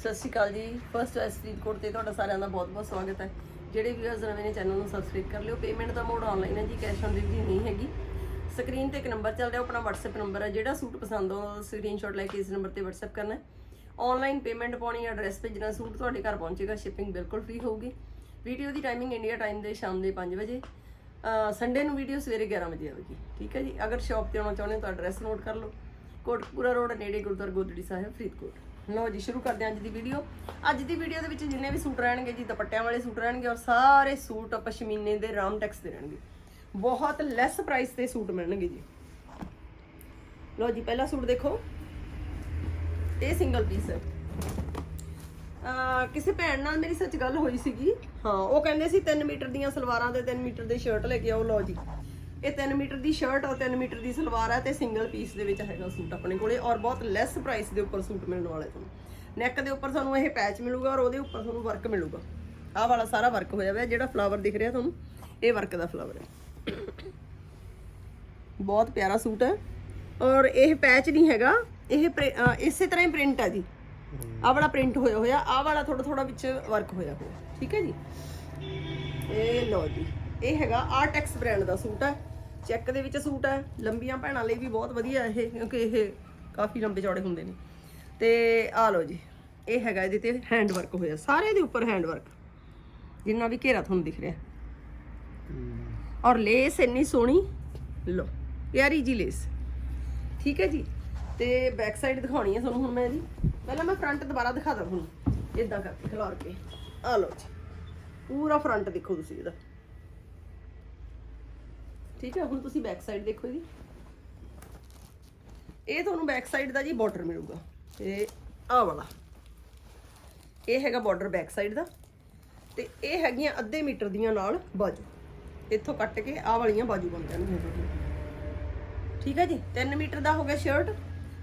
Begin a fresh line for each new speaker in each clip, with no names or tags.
ਸਤਿ ਸ਼੍ਰੀ ਅਕਾਲ ਜੀ। First S Faridkot ਤੇ ਤੁਹਾਡਾ ਸਾਰਿਆਂ ਦਾ ਬਹੁਤ-ਬਹੁਤ ਸਵਾਗਤ ਹੈ। ਜਿਹੜੇ ਵੀਅਰਸ ਨਵੇਂ ਨੇ ਚੈਨਲ ਨੂੰ ਸਬਸਕ੍ਰਾਈਬ ਕਰ ਲਿਓ। ਪੇਮੈਂਟ ਦਾ ਮੋਡ ਆਨਲਾਈਨ ਹੈ ਜੀ ਕੈਸ਼ ਔਨ ਡਿਲੀਵਰੀ ਨਹੀਂ ਹੈਗੀ। ਸਕਰੀਨ ਤੇ ਇੱਕ ਨੰਬਰ ਚੱਲ ਰਿਹਾ ਆਪਣਾ WhatsApp ਨੰਬਰ ਹੈ। ਜਿਹੜਾ ਸੂਟ ਪਸੰਦ ਆਉਂਦਾ ਸਕਰੀਨਸ਼ਾਟ ਲੈ ਕੇ ਇਸ ਨੰਬਰ ਤੇ WhatsApp ਕਰਨਾ ਹੈ। ਆਨਲਾਈਨ ਪੇਮੈਂਟ ਪਾਉਣੀ ਐਡਰੈਸ ਭੇਜਣਾ ਸੂਟ ਤੁਹਾਡੇ ਘਰ ਪਹੁੰਚੇਗਾ ਸ਼ਿਪਿੰਗ ਬਿਲਕੁਲ ਫ੍ਰੀ ਹੋਊਗੀ। ਵੀਡੀਓ ਦੀ ਟਾਈਮਿੰਗ ਇੰਡੀਆ ਟਾਈਮ ਦੇ ਸ਼ਾਮ ਦੇ 5 ਵਜੇ। ਸੰਡੇ ਨੂੰ ਵੀਡੀਓ ਸਵੇਰੇ 11 ਵਜੇ ਆਵੇਗੀ। ਠੀਕ ਹੈ ਜੀ? ਅਗਰ ਸ਼ਾਪ ਤੇ ਆਉਣਾ ਚਾਹੁੰਦੇ ਹੋ ਤਾਂ ਐਡਰੈਸ ਨੋਟ ਕਰ ਲਓ। ਕੋਟਕਪੂਰਾ ਰੋਡ ਨੇੜੇ ਗੁਰਦੁਆਰਾ ਗੋਦੜੀ ਸਾਹਿਬ ਫਰੀਦਕੋਟ ਲਓ ਜੀ, ਸ਼ੁਰੂ ਕਰਦੇ ਹਾਂ ਅੱਜ ਦੀ ਵੀਡੀਓ ਅੱਜ ਦੀ ਵੀਡੀਓ ਦੇ ਵਿੱਚ ਜਿੰਨੇ ਵੀ ਸੂਟ ਰਹਿਣਗੇ ਜੀ, ਦੁਪੱਟਿਆਂ ਵਾਲੇ ਸੂਟ ਰਹਿਣਗੇ ਔਰ ਸਾਰੇ ਸੂਟ ਪਸ਼ਮੀਨੇ ਦੇ ਰਾਮ ਟੈਕਸ ਦੇ ਰਹਿਣਗੇ। ਬਹੁਤ ਲੈਸ ਪ੍ਰਾਈਸ ਤੇ ਸੂਟ ਮਿਲਣਗੇ ਜੀ। ਲਓ ਜੀ, ਪਹਿਲਾ ਸੂਟ ਦੇਖੋ। ਇਹ ਸਿੰਗਲ ਪੀਸ ਹੈ। ਅਹ ਕਿਸੇ ਭੈਣ ਨਾਲ ਮੇਰੀ ਸੱਚ ਗੱਲ ਹੋਈ ਸੀਗੀ। ਹਾਂ, ਉਹ ਕਹਿੰਦੇ ਸੀ 3 ਮੀਟਰ ਦੀਆਂ ਸਲਵਾਰਾਂ ਤੇ 3 ਮੀਟਰ ਦੇ ਸ਼ਰਟ ਲੈ ਕੇ ਆਓ, ਲਓ ਜੀ। ਇਹ 3 ਮੀਟਰ ਦੀ ਸ਼ਰਟ ਔਰ 3 ਮੀਟਰ ਦੀ ਸਲਵਾਰ ਹੈ ਤੇ ਸਿੰਗਲ ਪੀਸ ਦੇ ਵਿੱਚ ਹੈਗਾ ਸੂਟ ਆਪਣੇ ਕੋਲੇ ਔਰ ਬਹੁਤ ਲੈਸ ਪ੍ਰਾਈਸ ਦੇ ਉੱਪਰ ਸੂਟ ਮਿਲਣ ਵਾਲੇ ਤੁਹਾਨੂੰ। ਨੈਕ ਦੇ ਉੱਪਰ ਤੁਹਾਨੂੰ ਇਹ ਪੈਚ ਮਿਲੂਗਾ ਔਰ ਉਹਦੇ ਉੱਪਰ ਤੁਹਾਨੂੰ ਵਰਕ ਮਿਲੂਗਾ। ਆਹ ਵਾਲਾ ਸਾਰਾ ਵਰਕ ਹੋਇਆ ਹੋਇਆ ਜਿਹੜਾ ਫਲਾਵਰ ਦਿਖ ਰਿਹਾ ਤੁਹਾਨੂੰ ਇਹ ਵਰਕ ਦਾ ਫਲਾਵਰ ਹੈ। ਬਹੁਤ ਪਿਆਰਾ ਸੂਟ ਹੈ ਔਰ ਇਹ ਪੈਚ ਨਹੀਂ ਹੈਗਾ ਇਹ ਇਸੇ ਤਰ੍ਹਾਂ ਹੀ ਪ੍ਰਿੰਟ ਹੈ ਜੀ। ਆਹ ਵਾਲਾ ਪ੍ਰਿੰਟ ਹੋਇਆ ਹੋਇਆ ਆਹ ਵਾਲਾ ਥੋੜਾ ਥੋੜਾ ਵਿੱਚ ਵਰਕ ਹੋਇਆ ਹੋਇਆ ਠੀਕ ਹੈ ਜੀ? ਇਹ ਲਓ ਜੀ ਇਹ ਹੈਗਾ ਆਰਟੈਕਸ ਬ੍ਰਾਂਡ ਦਾ ਸੂਟ ਹੈ। ਚੈੱਕ ਦੇ ਵਿੱਚ ਸੂਟ ਹੈ ਲੰਬੀਆਂ ਭੈਣਾਂ ਲਈ ਵੀ ਬਹੁਤ ਵਧੀਆ ਇਹ ਕਿਉਂਕਿ ਇਹ ਕਾਫੀ ਲੰਬੇ ਚੌੜੇ ਹੁੰਦੇ ਨੇ। ਤੇ ਆ ਲਓ ਜੀ ਇਹ ਹੈਗਾ ਇਹਦੇ ਤੇ ਹੈਂਡ ਵਰਕ ਹੋਇਆ ਸਾਰੇ ਦੇ ਉੱਪਰ ਹੈਂਡ ਵਰਕ ਜਿੰਨਾ ਵੀ ਘੇਰਾ ਤੁਹਾਨੂੰ ਦਿਖ ਰਿਹਾ। ਔਰ ਲੇਸ ਇੰਨੀ ਸੋਹਣੀ ਲੋ ਪਿਆਰੀ ਜੀ ਲੇਸ। ਠੀਕ ਹੈ ਜੀ ਤੇ ਬੈਕ ਸਾਈਡ ਦਿਖਾਉਣੀ ਹੈ ਤੁਹਾਨੂੰ ਹੁਣ ਮੈਂ ਇਹਦੀ ਪਹਿਲਾਂ ਮੈਂ ਫਰੰਟ ਦੁਬਾਰਾ ਦਿਖਾ ਦਾਂ ਤੁਹਾਨੂੰ ਇਦਾਂ ਕਰਕੇ ਖਿਲਾਰ ਕੇ। ਆ ਲਓ ਜੀ ਪੂਰਾ ਫਰੰਟ ਦੇਖੋ ਤੁਸੀਂ ਇਹਦਾ। ਠੀਕ ਹੈ, ਹੁਣ ਤੁਸੀਂ ਬੈਕ ਸਾਈਡ ਦੇਖੋ ਜੀ। ਇਹ ਤੁਹਾਨੂੰ ਬੈਕ ਸਾਈਡ ਦਾ ਜੀ ਬਾਰਡਰ ਮਿਲੂਗਾ। ਤੇ ਆਹ ਵਾਲਾ। ਇਹ ਹੈਗਾ ਬਾਰਡਰ ਬੈਕ ਸਾਈਡ ਦਾ। ਤੇ ਇਹ ਹੈਗੀਆਂ ਅੱਧੇ ਮੀਟਰ ਦੀਆਂ ਨਾਲ ਬਾਜੂ। ਇੱਥੋਂ ਕੱਟ ਕੇ ਆਹ ਵਾਲੀਆਂ ਬਾਜੂ ਬਣ ਜਾਣਗੀਆਂ। ਠੀਕ ਹੈ ਜੀ 3 ਮੀਟਰ ਦਾ ਹੋ ਗਿਆ ਸ਼ਰਟ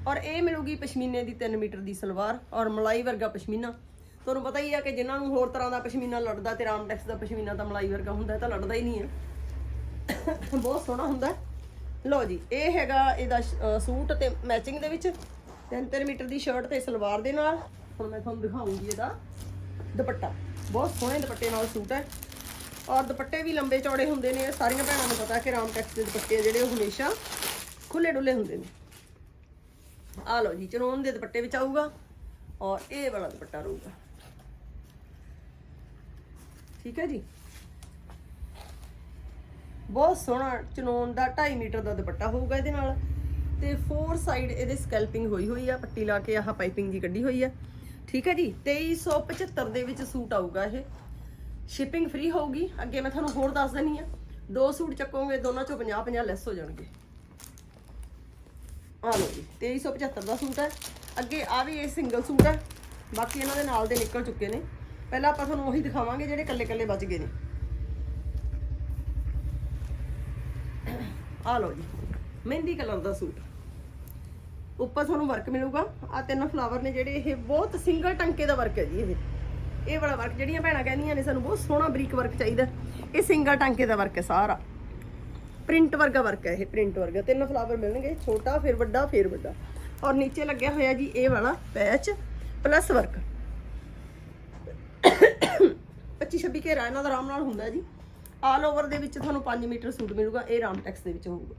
ਔਰ ਇਹ ਮਿਲੂਗੀ ਪਸ਼ਮੀਨੇ ਦੀ 3 ਮੀਟਰ ਦੀ ਸਲਵਾਰ। ਔਰ ਮਲਾਈ ਵਰਗਾ ਪਸ਼ਮੀਨਾ। ਤੁਹਾਨੂੰ ਪਤਾ ਹੀ ਆ ਕਿ ਜਿਨ੍ਹਾਂ ਨੂੰ ਹੋਰ ਤਰ੍ਹਾਂ ਦਾ ਪਸ਼ਮੀਨਾ ਲੜਦਾ ਤੇ ਰਾਮਟੈਕਸ ਦਾ ਪਸ਼ਮੀਨਾ ਤਾਂ ਮਲਾਈ ਵਰਗਾ ਹੁੰਦਾ ਤਾਂ ਲੜਦਾ ਹੀ ਨਹੀਂ ਹੈ। ਬਹੁਤ ਸੋਹਣਾ ਹੁੰਦਾ। ਹੈ। ਲਓ ਜੀ, ਇਹ ਹੈਗਾ ਇਹਦਾ ਸੂਟ ਤੇ ਮੈਚਿੰਗ ਦੇ ਵਿੱਚ। 3-3 ਮੀਟਰ ਦੀ ਸ਼ਰਟ ਤੇ ਸਲਵਾਰ ਦੇ ਨਾਲ। ਹੁਣ ਮੈਂ ਤੁਹਾਨੂੰ ਦਿਖਾਉਂਗੀ ਇਹਦਾ ਦੁਪੱਟਾ। ਬਹੁਤ ਸੋਹਣੇ ਦੁਪੱਟੇ ਨਾਲ ਸੂਟ ਹੈ। ਔਰ ਦੁਪੱਟੇ ਵੀ ਲੰਬੇ ਚੌੜੇ ਹੁੰਦੇ ਨੇ। ਸਾਰੀਆਂ ਭੈਣਾਂ ਨੂੰ ਪਤਾ ਕਿ ਰਾਮ ਰਾਮਟੈਕਸ ਦੇ ਦੁਪੱਟੇ ਜਿਹੜੇ ਉਹ ਹਮੇਸ਼ਾ ਖੁੱਲੇ ਡੁੱਲੇ ਹੁੰਦੇ ਨੇ। ਆ ਲਓ ਜੀ ਚਰੋਨ ਦੇ ਦੁਪੱਟੇ ਵਿੱਚ ਆਊਗਾ ਔਰ ਇਹ ਵਾਲਾ ਦੁਪੱਟਾ ਰਹੂਗਾ। ਠੀਕ ਹੈ ਜੀ? ਬਹੁਤ ਸੋਹਣਾ ਚਨੋਨ ਦਾ 2.5 ਮੀਟਰ ਦਾ ਦੁਪੱਟਾ ਹੋਊਗਾ ਇਹਦੇ ਨਾਲ। ਤੇ ਫੋਰ ਸਾਈਡ ਇਹਦੇ ਸਕੈਲਪਿੰਗ ਹੋਈ ਹੋਈ ਆ, ਪੱਟੀ ਲਾ ਕੇ ਆਹ ਪਾਈਪਿੰਗ ਜੀ ਕੱਢੀ ਹੋਈ ਆ। ਠੀਕ ਹੈ ਜੀ 2375 ਦੇ ਵਿੱਚ ਸੂਟ ਆਊਗਾ ਇਹ। ਸ਼ਿਪਿੰਗ ਫ੍ਰੀ ਹੋਊਗੀ। ਅੱਗੇ ਮੈਂ ਤੁਹਾਨੂੰ ਹੋਰ ਦੱਸ ਦਿੰਨੀ ਆ। ਦੋ ਸੂਟ ਚੱਕੋਗੇ, ਦੋਨਾਂ ਚੋਂ 50 50 ਲੈਸ ਹੋ ਜਾਣਗੇ। ਆ ਲਓ ਜੀ 2375 ਦਾ ਸੂਟ ਹੈ ਅੱਗੇ ਆ ਵੀ ਇਹ ਸਿੰਗਲ ਸੂਟ ਹੈ ਬਾਕੀ ਇਹਨਾਂ ਦੇ ਨਾਲ ਦੇ ਨਿਕਲ ਚੁੱਕੇ ਨੇ। ਪਹਿਲਾਂ ਆਪਾਂ ਤੁਹਾਨੂੰ ਉਹੀ ਦਿਖਾਵਾਂਗੇ ਜਿਹੜੇ ਕੱਲੇ ਕੱਲੇ ਬਚ ਗਏ ਨੇ। ਆ ਲਓ ਜੀ, ਮਹਿੰਦੀ ਕਲਰ ਦਾ ਸੂਟ। ਉੱਪਰ ਤੁਹਾਨੂੰ ਵਰਕ ਮਿਲੂਗਾ। ਆ ਤਿੰਨ ਫਲਾਵਰ ਨੇ ਜਿਹੜੇ ਇਹ ਬਹੁਤ ਸਿੰਗਲ ਟੰਕੇ ਦਾ ਵਰਕ ਹੈ ਜੀ ਇਹ। ਇਹ ਵਾਲਾ ਵਰਕ ਜਿਹੜੀਆਂ ਭੈਣਾਂ ਕਹਿੰਦੀਆਂ ਨੇ, ਸਾਨੂੰ ਬਹੁਤ ਸੋਹਣਾ ਬਰੀਕ ਵਰਕ ਚਾਹੀਦਾ। ਇਹ ਸਿੰਗਲ ਟਾਂਕੇ ਦਾ ਵਰਕ ਹੈ ਸਾਰਾ। ਪ੍ਰਿੰਟ ਵਰਗਾ ਵਰਕ ਹੈ ਇਹ ਪ੍ਰਿੰਟ ਵਰਗਾ। ਤਿੰਨ ਫਲਾਵਰ ਮਿਲਣਗੇ, ਛੋਟਾ, ਫਿਰ ਵੱਡਾ ਫਿਰ ਵੱਡਾ। ਔਰ ਨੀਚੇ ਲੱਗਿਆ ਹੋਇਆ ਜੀ ਇਹ ਵਾਲਾ ਪੈਚ ਪਲੱਸ ਵਰਕ 25 26 ਘੇਰਾ ਇਹਨਾਂ ਦਾ ਆਰਾਮ ਨਾਲ ਹੁੰਦਾ ਜੀ। ਆਲ ਓਵਰ ਦੇ ਵਿੱਚ ਤੁਹਾਨੂੰ 5 ਮੀਟਰ ਸੂਟ ਮਿਲੂਗਾ, ਇਹ ਰਾਮਟੈਕਸ ਦੇ ਵਿੱਚ ਹੋਊਗਾ।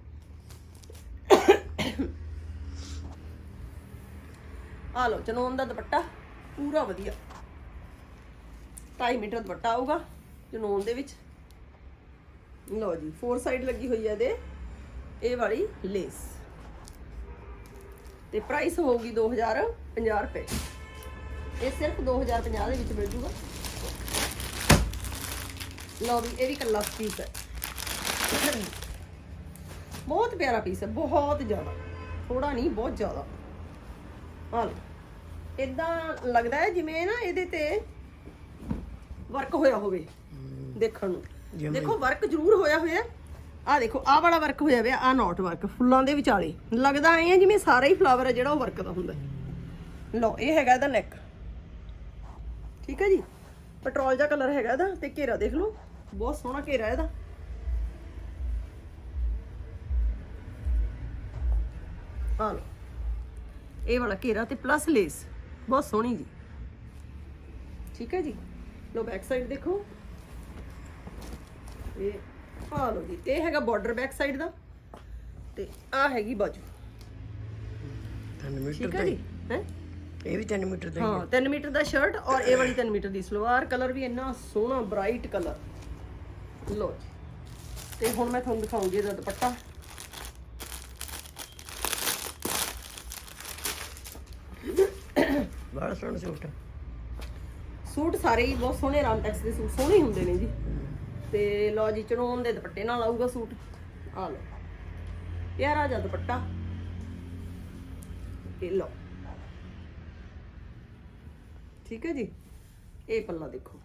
ਆ ਲਓ ਚਨੋਨ ਦਾ ਦੁਪੱਟਾ ਪੂਰਾ ਵਧੀਆ। 2.5 ਮੀਟਰ ਦੁਪੱਟਾ ਆਊਗਾ ਚਨੋਨ ਦੇ ਵਿੱਚ। ਲਓ ਜੀ ਫੋਰ ਸਾਈਡ ਲੱਗੀ ਹੋਈ ਹੈ ਇਹਦੇ। ਇਹ ਵਾਲੀ ਲੇਸ ਤੇ ਪ੍ਰਾਈਸ ਹੋਊਗੀ 2050 ਰੁਪਏ। ਇਹ ਸਿਰਫ 2050 ਦੇ ਵਿੱਚ ਮਿਲ ਜੂਗਾ। ਲਓ ਵੀ ਇਹ ਵੀ ਕੱਲਾ ਪੀਸ ਹੈ। ਬਹੁਤ ਪਿਆਰਾ ਪੀਸ ਹੈ ਬਹੁਤ ਜ਼ਿਆਦਾ। ਥੋੜਾ ਨਹੀਂ ਬਹੁਤ ਜ਼ਿਆਦਾ। ਆ ਲਓ। ਇਦਾਂ ਲੱਗਦਾ ਹੈ ਜਿਵੇਂ ਨਾ ਇਹਦੇ ਤੇ ਵਰਕ ਹੋਇਆ ਹੋਵੇ ਦੇਖਣ ਨੂੰ। ਦੇਖੋ ਵਰਕ ਜ਼ਰੂਰ ਹੋਇਆ ਹੋਇਆ। ਆ ਦੇਖੋ ਆਹ ਵਾਲਾ ਵਰਕ ਹੋਇਆ ਹੋਇਆ ਆ ਨੋਟ ਵਰਕ ਫੁੱਲਾਂ ਦੇ ਵਿਚਾਲੇ। ਲੱਗਦਾ ਐ ਜਿਵੇਂ ਸਾਰਾ ਹੀ ਫਲਾਵਰ ਹੈ ਜਿਹੜਾ ਉਹ ਵਰਕ ਦਾ ਹੁੰਦਾ ਹੈ। ਲਓ ਇਹ ਹੈਗਾ ਇਹਦਾ ਨੈਕ ਠੀਕ ਹੈ ਜੀ? ਪੈਟਰੋਲ ਜਿਹਾ ਕਲਰ ਹੈਗਾ ਇਹਦਾ ਤੇ ਘੇਰਾ ਦੇਖ ਲਓ। ਬਹੁਤ ਸੋਹਣਾ ਘੇਰਾ ਇਹਦਾ। ਆ ਲਓ। ਇਹ ਵਾਲਾ ਘੇਰਾ ਤੇ ਪਲੱਸ ਲੇਸ ਬਹੁਤ ਸੋਹਣੀ ਜੀ। ਠੀਕ ਹੈ ਜੀ? ਲੋ ਬੈਕ ਸਾਈਡ ਦੇਖੋ। ਇਹ ਆ ਲੋ ਜੀ। ਇਹ ਹੈਗਾ ਬਾਰਡਰ ਬੈਕ ਸਾਈਡ ਦਾ। ਤੇ ਆ ਹੈਗੀ ਬਾਜੂ।
3 ਮੀਟਰ
ਠੀਕ
ਦਾ
ਹੈ?
ਇਹ ਵੀ 3 ਮੀਟਰ ਦਾ ਹੀ
ਹਾਂ 3 ਮੀਟਰ ਦਾ ਸ਼ਰਟ ਔਰ ਇਹ ਵਾਲੀ 3 ਮੀਟਰ ਦੀ ਸਲਵਾਰ। ਕਲਰ ਵੀ ਇੰਨਾ ਸੋਹਣਾ ਬ੍ਰਾਈਟ ਕਲਰ। ਲੋ ਜੀ। ਤੇ ਹੁਣ ਮੈਂ ਤੁਹਾਨੂੰ ਦਿਖਾਉਂਗੀ ਇਹਦਾ ਦੁਪੱਟਾ।
ਬੜਾ ਸੋਹਣਾ ਸੂਟ।
ਸੂਟ ਸਾਰੇ ਹੀ ਬਹੁਤ ਸੋਹਣੇ ਰਾਮਟੈਕਸ ਦੇ ਸੂਟ ਸੋਹਣੇ ਹੁੰਦੇ ਨੇ ਜੀ। ਤੇ ਲਓ ਜੀ ਚਨੋਨ ਦੇ ਦੁਪੱਟੇ ਨਾਲ ਆਊਗਾ ਸੂਟ। ਆ ਲਓ। ਪਿਆਰਾ ਜਿਹਾ ਦੁਪੱਟਾ। ਇਹ ਲਓ। ਠੀਕ ਹੈ ਜੀ? ਇਹ ਪੱਲਾ ਦੇਖੋ।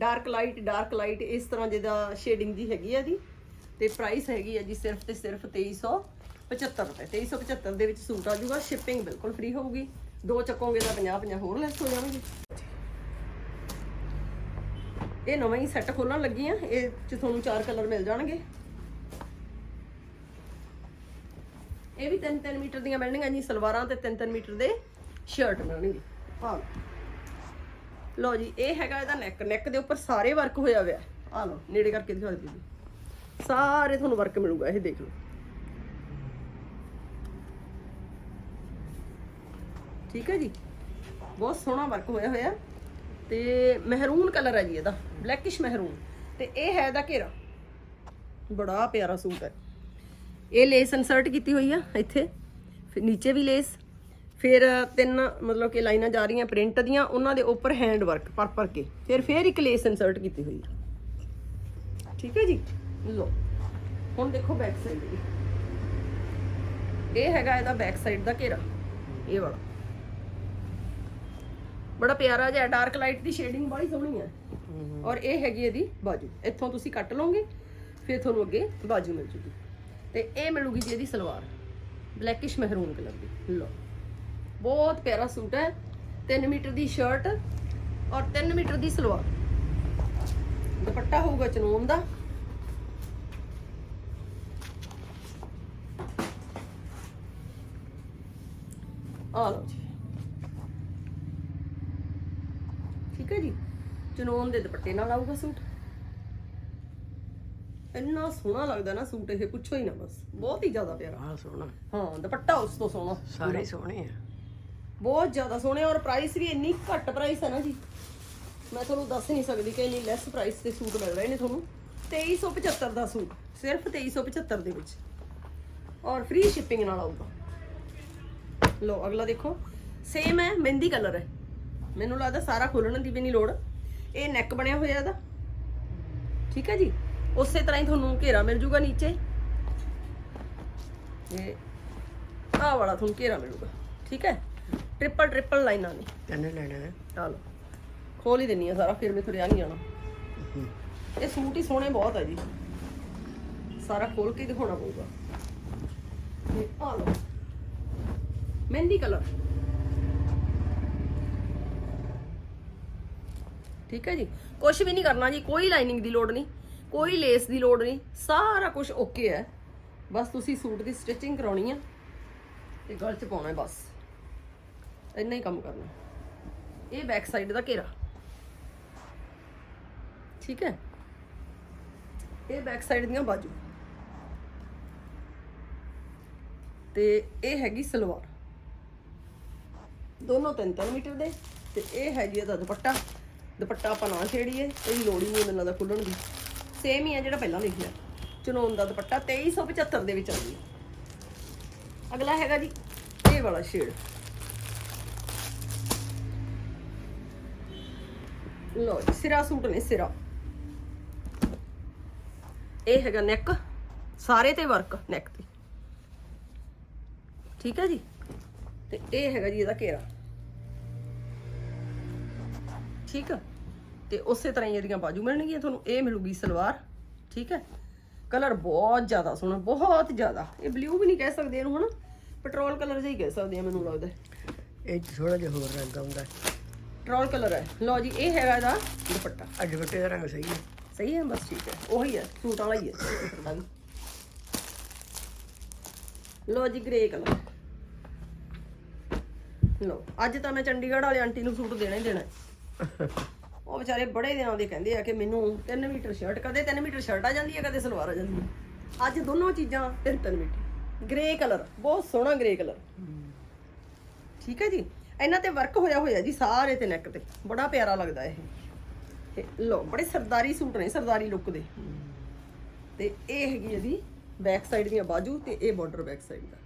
ਡਾਰਕ ਲਾਈਟ ਡਾਰਕ ਲਾਈਟ ਇਸ ਤਰ੍ਹਾਂ ਜਿਹਦਾ ਸ਼ੇਡਿੰਗ ਦੀ ਹੈਗੀ ਆ ਜੀ ਤੇ ਪ੍ਰਾਈਸ ਹੈਗੀ ਆ ਜੀ ਸਿਰਫ ਤੇ ਸਿਰਫ 2375 ਰੁਪਏ। 2375 ਦੇ ਵਿੱਚ ਸੂਟ ਆ ਜਾਊਗਾ ਸ਼ਿਪਿੰਗ ਬਿਲਕੁਲ ਫ੍ਰੀ ਹੋਊਗੀ। ਦੋ ਚੱਕੋਗੇ ਤਾਂ 50 50 ਹੋਰ ਲੈਸ ਹੋ ਜਾਣਗੇ। ਇਹ ਨਵਾਂ ਹੀ ਸੈੱਟ ਖੋਲਣ ਲੱਗੀ ਆ, ਇਹ ਚ ਤੁਹਾਨੂੰ ਚਾਰ ਕਲਰ ਮਿਲ ਜਾਣਗੇ। ਇਹ ਵੀ 3-3 ਮੀਟਰ ਦੀਆਂ ਮਿਲਣਗੀਆਂ ਜੀ, ਸਲਵਾਰਾਂ ਤੇ 3-3 ਮੀਟਰ ਦੇ ਸ਼ਰਟ ਮਿਲਣਗੇ ਆ ਲਓ ਜੀ, ਇਹ ਹੈਗਾ ਇਹਦਾ ਨੈਕ ਨੈਕ ਦੇ ਉੱਪਰ ਸਾਰੇ ਵਰਕ ਹੋਇਆ ਹੋਇਆ। ਆ ਲਓ, ਨੇੜੇ ਕਰਕੇ ਦਿਖਾ ਦਿਓ ਜੀ ਸਾਰੇ ਤੁਹਾਨੂੰ ਵਰਕ ਮਿਲੂਗਾ, ਇਹ ਦੇਖ ਲਓ। ਠੀਕ ਹੈ ਜੀ? ਬਹੁਤ ਸੋਹਣਾ ਵਰਕ ਹੋਇਆ ਹੋਇਆ। ਤੇ ਮਹਿਰੂਨ ਕਲਰ ਹੈ ਜੀ ਇਹਦਾ ਬਲੈਕਿਸ਼ ਮਹਿਰੂਨ ਤੇ ਇਹ ਹੈ ਇਹਦਾ ਘੇਰਾ। ਬੜਾ ਪਿਆਰਾ ਸੂਟ ਹੈ। ਇਹ ਲੇਸ ਇਨਸਰਟ ਕੀਤੀ ਹੋਈ ਆ, ਇੱਥੇ। ਫਿਰ ਨੀਚੇ ਵੀ ਲੇਸ ਫਿਰ ਤਿੰਨ ਮਤਲਬ ਕਿ ਲਾਈਨਾਂ ਜਾ ਰਹੀਆਂ ਪ੍ਰਿੰਟ ਦੀਆਂ, ਉਹਨਾਂ ਦੇ ਉੱਪਰ ਹੈਂਡ ਵਰਕ ਪਰ ਪਰ ਕੇ। ਫਿਰ ਫਿਰ ਇੱਕ ਲੇਸ ਇਨਸਰਟ ਕੀਤੀ ਹੋਈ ਆ ਠੀਕ ਹੈ ਜੀ? ਲੋ ਹੁਣ ਦੇਖੋ ਬੈਕ ਸਾਈਡ ਦੀ। ਇਹ ਹੈਗਾ ਇਹਦਾ ਬੈਕ ਸਾਈਡ ਦਾ ਘੇਰਾ, ਇਹ ਵਾਲਾ। ਬੜਾ ਪਿਆਰਾ ਜਿਹਾ ਡਾਰਕ ਲਾਈਟ ਦੀ ਸ਼ੇਡਿੰਗ ਬੜੀ ਸੋਹਣੀ ਹੈ। ਔਰ ਇਹ ਹੈਗੀ ਇਹਦੀ ਬਾਜੂ। ਇੱਥੋਂ ਤੁਸੀਂ ਕੱਟ ਲਓਗੇ, ਫਿਰ ਤੁਹਾਨੂੰ ਅੱਗੇ ਬਾਜੂ ਮਿਲ ਜੂਗੀ। ਤੇ ਇਹ ਮਿਲੂਗੀ ਜੀ ਇਹਦੀ ਸਲਵਾਰ ਬਲੈਕਿਸ਼ ਮਹਿਰੂਨ ਕਲਰ ਦੀ। ਲਓ। ਬਹੁਤ ਪਿਆਰਾ ਸੂਟ ਹੈ। 3 ਮੀਟਰ ਦੀ ਸ਼ਰਟ ਔਰ 3 ਮੀਟਰ ਦੀ ਸਲਵਾਰ। ਦੁਪੱਟਾ ਹੋਊਗਾ ਚਨੋਨ ਦਾ। ਆ ਲਓ ਜੀ। ਠੀਕ ਹੈ ਜੀ? ਚਨੋਨ ਦੇ ਦੁਪੱਟੇ ਨਾਲ ਆਊਗਾ ਸੂਟ। ਇੰਨਾ ਸੋਹਣਾ ਲੱਗਦਾ ਨਾ ਸੂਟ ਇਹ ਪੁੱਛੋ ਹੀ ਨਾ ਬਸ। ਬਹੁਤ ਹੀ ਜ਼ਿਆਦਾ ਪਿਆਰਾ।
ਆਹ ਸੋਹਣਾ।
ਹਾਂ ਦੁਪੱਟਾ ਉਸ ਤੋਂ ਸੋਹਣਾ।
ਸਾਰੇ ਸੋਹਣੇ ਆ।
ਬਹੁਤ ਜ਼ਿਆਦਾ ਸੋਹਣੇ ਔਰ ਪ੍ਰਾਈਸ ਵੀ ਇੰਨੀ ਘੱਟ ਪ੍ਰਾਈਸ ਹੈ ਨਾ ਜੀ। ਮੈਂ ਤੁਹਾਨੂੰ ਦੱਸ ਨਹੀਂ ਸਕਦੀ ਕਿ ਇੰਨੀ ਲੈਸ ਪ੍ਰਾਈਸ ਤੇ ਸੂਟ ਮਿਲ ਰਹੇ ਨੇ ਤੁਹਾਨੂੰ। 2375 ਦਾ ਸੂਟ, ਸਿਰਫ 2375 ਦੇ ਵਿੱਚ। ਔਰ ਫ੍ਰੀ ਸ਼ਿਪਿੰਗ ਨਾਲ ਆਊਗਾ। ਲੋ ਅਗਲਾ ਦੇਖੋ। ਸੇਮ ਹੈ, ਮਹਿੰਦੀ ਕਲਰ ਹੈ। ਮੈਨੂੰ ਲੱਗਦਾ ਸਾਰਾ ਖੋਲਣ ਦੀ ਵੀ ਨਹੀਂ ਲੋੜ। ਇਹ ਨੈਕ ਬਣਿਆ ਹੋਇਆ ਇਹਦਾ। ਠੀਕ ਹੈ ਜੀ? ਉਸੇ ਤਰ੍ਹਾਂ ਹੀ ਤੁਹਾਨੂੰ ਘੇਰਾ ਮਿਲ ਜੂਗਾ ਨੀਚੇ। ਇਹ ਆਹ ਵਾਲਾ ਤੁਹਾਨੂੰ ਘੇਰਾ ਮਿਲੂਗਾ। ਠੀਕ ਹੈ? ਟ੍ਰਿਪਲ ਟ੍ਰਿਪਲ ਲਾਈਨਾਂ ਨੇ।
ਤੈਨੂੰ ਲੈਣਾ ਹੈ।
ਲਓ ਖੋਲ ਹੀ ਦਿੰਨੀ ਆ ਸਾਰਾ ਫਿਰ ਮੈਂ ਤੁਰਿਆ ਨਹੀਂ ਜਾਣਾ। ਇਹ ਸੂਟ ਹੀ ਸੋਹਣੇ ਬਹੁਤ ਆ ਜੀ। ਸਾਰਾ ਖੋਲ ਕੇ ਦਿਖਾਉਣਾ ਪਊਗਾ। ਤੇ ਆ ਲਓ। ਮਹਿੰਦੀ ਕਲਰ। ਠੀਕ ਹੈ ਜੀ। ਕੁਝ ਵੀ ਨਹੀਂ ਕਰਨਾ ਜੀ ਕੋਈ ਲਾਈਨਿੰਗ ਦੀ ਲੋੜ ਨਹੀਂ ਕੋਈ ਲੇਸ ਦੀ ਲੋੜ ਨਹੀਂ ਸਾਰਾ ਕੁਝ ਓਕੇ ਹੈ। ਬਸ ਤੁਸੀਂ ਸੂਟ ਦੀ ਸਟਿਚਿੰਗ ਕਰਾਉਣੀ ਆ ਤੇ ਗਲ ਚ ਪਾਉਣਾ ਹੈ ਬਸ। ਇੰਨਾ ਹੀ ਕੰਮ ਕਰਨਾ। ਇਹ ਬੈਕ ਸਾਈਡ ਦਾ ਘੇਰਾ। ਠੀਕ ਹੈ? ਇਹ ਬੈਕ ਸਾਈਡ ਦੀਆਂ ਬਾਜੂ। ਤੇ ਇਹ ਹੈਗੀ ਸਲਵਾਰ। ਦੋਨੋਂ 3-3 ਮੀਟਰ ਦੇ। ਤੇ ਇਹ ਹੈ ਜੀ ਇਹਦਾ ਦੁਪੱਟਾ। ਦੁਪੱਟਾ ਆਪਾਂ ਨਾ ਛੇੜੀਏ। ਇਹਦੀ ਲੋੜ ਹੀ ਨਹੀਂ ਮੈਨੂੰ ਲੱਗਦਾ ਖੁੱਲਣ ਦੀ। ਸੇਮ ਹੀ ਹੈ ਜਿਹੜਾ ਪਹਿਲਾਂ ਲਿਖਿਆ। ਚਨੋਨ ਦਾ ਦੁਪੱਟਾ 2375 ਦੇ ਵਿੱਚ ਆਉਂਦੀ ਅਗਲਾ ਹੈਗਾ ਜੀ, ਇਹ ਵਾਲਾ ਸ਼ੇਡ। ਲੋ ਜੀ, ਸਿਰਾ ਸੂਟ ਨੇ ਸਿਰਾ। ਇਹ ਹੈਗਾ ਨੈਕ ਸਾਰੇ ਤੇ ਵਰਕ ਨੈਕ ਤੇ। ਠੀਕ ਹੈ ਜੀ? ਤੇ ਇਹ ਹੈਗਾ ਜੀ ਇਹਦਾ ਘੇਰਾ। ਠੀਕ ਆ? ਤੇ ਉਸੇ ਤਰ੍ਹਾਂ ਹੀ ਇਹਦੀਆਂ ਬਾਜੂ ਮਿਲਣਗੀਆਂ ਤੁਹਾਨੂੰ, ਇਹ ਮਿਲੂਗੀ ਸਲਵਾਰ, ਠੀਕ ਹੈ? ਕਲਰ ਬਹੁਤ ਜ਼ਿਆਦਾ ਸੋਹਣਾ, ਬਹੁਤ ਜ਼ਿਆਦਾ। ਇਹ ਬਲੂ ਵੀ ਨਹੀਂ ਕਹਿ ਸਕਦੇ ਇਹਨੂੰ ਹੁਣ ਪੈਟਰੋਲ ਕਲਰ ਜਿਹਾ ਹੀ ਕਹਿ ਸਕਦੇ ਆ, ਮੈਨੂੰ ਲੱਗਦਾ।
ਇਹ ਥੋੜਾ ਜਿਹਾ ਹੋਰ ਰੰਗ ਆਉਂਦਾ।
ਪੈਟਰੋਲ ਕਲਰ ਹੈ। ਲਓ ਜੀ ਇਹ ਹੈਗਾ ਇਹਦਾ ਦੁਪੱਟਾ।
ਅੱਜ ਬੱਟੇ ਦਾ ਰੰਗ ਸਹੀ ਹੈ।
ਸਹੀ ਹੈ ਬਸ ਠੀਕ ਹੈ। ਉਹੀ ਹੈ ਸੂਟ ਵਾਲਾ ਹੀ ਹੈ। ਦੁਪੱਟਾ ਵੀ ਲੋ ਜੀ ਗ੍ਰੇ ਕਲਰ ਲਓ ਅੱਜ ਤਾਂ ਮੈਂ ਚੰਡੀਗੜ੍ਹ ਵਾਲੇ ਆਂਟੀ ਨੂੰ ਸੂਟ ਦੇਣਾ ਹੀ ਦੇਣਾ ਹੈ। ਉਹ ਵਿਚਾਰੇ ਬੜੇ ਦਿਨਾਂ ਦੇ ਕਹਿੰਦੇ ਆ ਕਿ ਮੈਨੂੰ 3 ਮੀਟਰ ਸ਼ਰਟ ਕਦੇ 3 ਮੀਟਰ ਸ਼ਰਟ ਆ ਜਾਂਦੀ ਹੈ ਕਦੇ ਸਲਵਾਰ ਆ ਜਾਂਦੀ ਹੈ। ਅੱਜ ਦੋਨੋਂ ਚੀਜ਼ਾਂ 3-3 ਮੀਟਰ। ਗ੍ਰੇ ਕਲਰ ਬਹੁਤ ਸੋਹਣਾ ਗ੍ਰੇ ਕਲਰ ਠੀਕ ਹੈ ਜੀ? ਇਹਨਾਂ ਤੇ ਵਰਕ ਹੋਇਆ ਹੋਇਆ ਜੀ ਸਾਰੇ ਤੇ ਨੈਕ ਤੇ। ਬੜਾ ਪਿਆਰਾ ਲੱਗਦਾ ਇਹ। ਤੇ ਲੋ ਬੜੇ ਸਰਦਾਰੀ ਸੂਟ ਨੇ, ਸਰਦਾਰੀ ਲੁੱਕ ਦੇ। ਤੇ ਇਹ ਹੈਗੀ ਇਹਦੀ ਬੈਕ ਸਾਈਡ ਦੀਆਂ ਬਾਜੂ ਤੇ ਇਹ ਬਾਰਡਰ ਬੈਕ ਸਾਈਡ ਦਾ।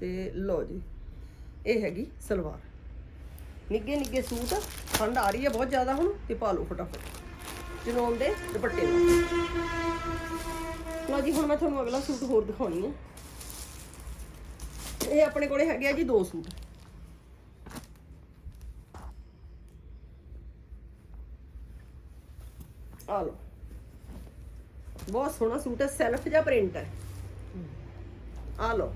ਤੇ ਲੋ ਜੀ, ਇਹ ਹੈਗੀ ਸਲਵਾਰ। ਨਿੱਗੇ ਨਿੱਗੇ ਸੂਟ ਠੰਡ ਆ ਰਹੀ ਹੈ ਬਹੁਤ ਜ਼ਿਆਦਾ ਹੁਣ, ਤੇ ਪਾ ਲਓ ਫਟਾਫਟ। ਜਨੋਨ ਦੇ ਦੁਪੱਟੇ ਨਾਲ। ਲਓ ਜੀ, ਹੁਣ ਮੈਂ ਤੁਹਾਨੂੰ ਅਗਲਾ ਸੂਟ ਹੋਰ ਦਿਖਾਉਣੀ ਹੈ ਇਹ ਆਪਣੇ ਕੋਲੇ ਹੈਗੇ ਆ ਜੀ ਦੋ ਸੂਟ। ਆ ਲਓ। ਬਹੁਤ ਸੋਹਣਾ ਸੂਟ ਹੈ ਸੈਲਫ ਜਾਂ ਪ੍ਰਿੰਟ ਹੈ। ਆ ਲਓ।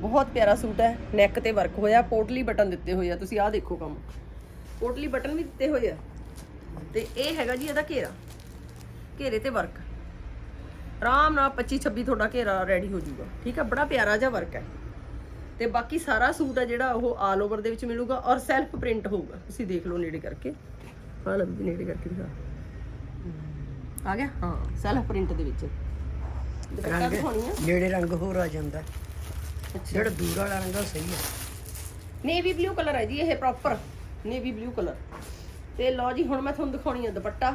ਬਹੁਤ ਪਿਆਰਾ ਸੂਟ ਹੈ ਨੈਕ ਤੇ ਵਰਕ ਹੋਇਆ, ਪੋਟਲੀ ਬਟਨ ਦਿੱਤੇ ਹੋਏ ਆ, ਤੁਸੀਂ ਆਹ ਦੇਖੋ ਕੰਮ। ਪੋਟਲੀ ਬਟਨ ਵੀ ਦਿੱਤੇ ਹੋਏ ਆ। ਤੇ ਇਹ ਹੈਗਾ ਜੀ ਇਹਦਾ ਘੇਰਾ। ਘੇਰੇ ਤੇ ਵਰਕ ਆਰਾਮ ਨਾਲ 25 26 ਤੁਹਾਡਾ ਘੇਰਾ ਰੈਡੀ ਹੋ ਜਾਊਗਾ। ਠੀਕ ਹੈ ਬੜਾ ਪਿਆਰਾ ਜਿਹਾ ਵਰਕ ਹੈ। ਤੇ ਬਾਕੀ ਸਾਰਾ ਸੂਟ ਹੈ ਜਿਹੜਾ ਉਹ ਆਲ ਓਵਰ ਦੇ ਵਿੱਚ ਮਿਲੂਗਾ ਔਰ ਸੈਲਫ ਪ੍ਰਿੰਟ ਹੋਊਗਾ। ਤੁਸੀਂ ਦੇਖ ਲਓ ਨੇੜੇ ਕਰਕੇ। ਹਾਂ ਲੱਭ ਨੇੜੇ ਕਰਕੇ ਦਿਖਾ। ਆ ਗਿਆ? ਹਾਂ। ਸੈਲਫ ਪ੍ਰਿੰਟ ਦੇ ਵਿੱਚ। ਦੁਪੱਟਾ ਦਿਖਾਉਣੀ ਆ।
ਨੇੜੇ ਰੰਗ ਹੋਰ ਆ ਜਾਂਦਾ। ਜਿਹੜਾ ਦੂਰ ਵਾਲਾ ਰੰਗ ਆ ਸਹੀ ਹੈ
ਨੇਵੀ ਬਲੂ ਕਲਰ ਹੈ ਜੀ ਇਹ ਪ੍ਰੋਪਰ ਨੇਵੀ ਬਲੂ ਕਲਰ ਤੇ ਲਓ ਜੀ ਹੁਣ ਮੈਂ ਤੁਹਾਨੂੰ ਦਿਖਾਉਣੀ ਆ ਦੁਪੱਟਾ।